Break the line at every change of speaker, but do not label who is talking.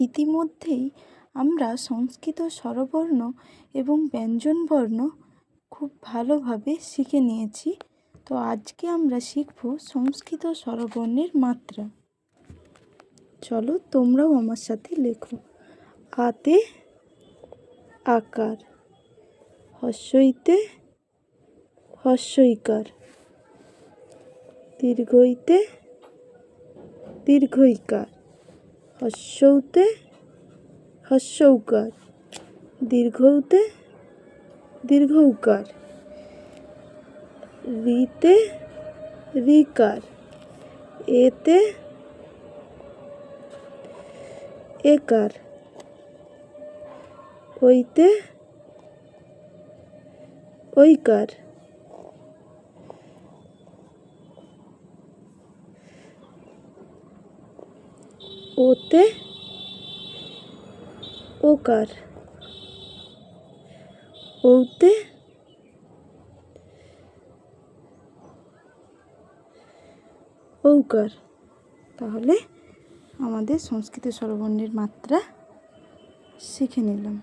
ইতিমধ্যেই আমরা সংস্কৃত স্বরবর্ণ এবং ব্যঞ্জনবর্ণ খুব ভালোভাবে শিখে নিয়েছি। তো আজকে আমরা শিখব সংস্কৃত স্বরবর্ণের মাত্রা। চলো তোমরাও আমার সাথে লেখো। আতে আকার, হস্যইতে হস্যইকার, দীর্ঘইতে দীর্ঘইকার। হস্যৌতে হস্যৌকার দীর্ঘৌতে দীর্ঘৌকার রিতে রিকার এতে একার ওইতে ওইকার ওতে ওকার ওতে ঔকার তাহলে আমাদের সংস্কৃত স্বরবর্ণের মাত্রা শিখে নিলাম।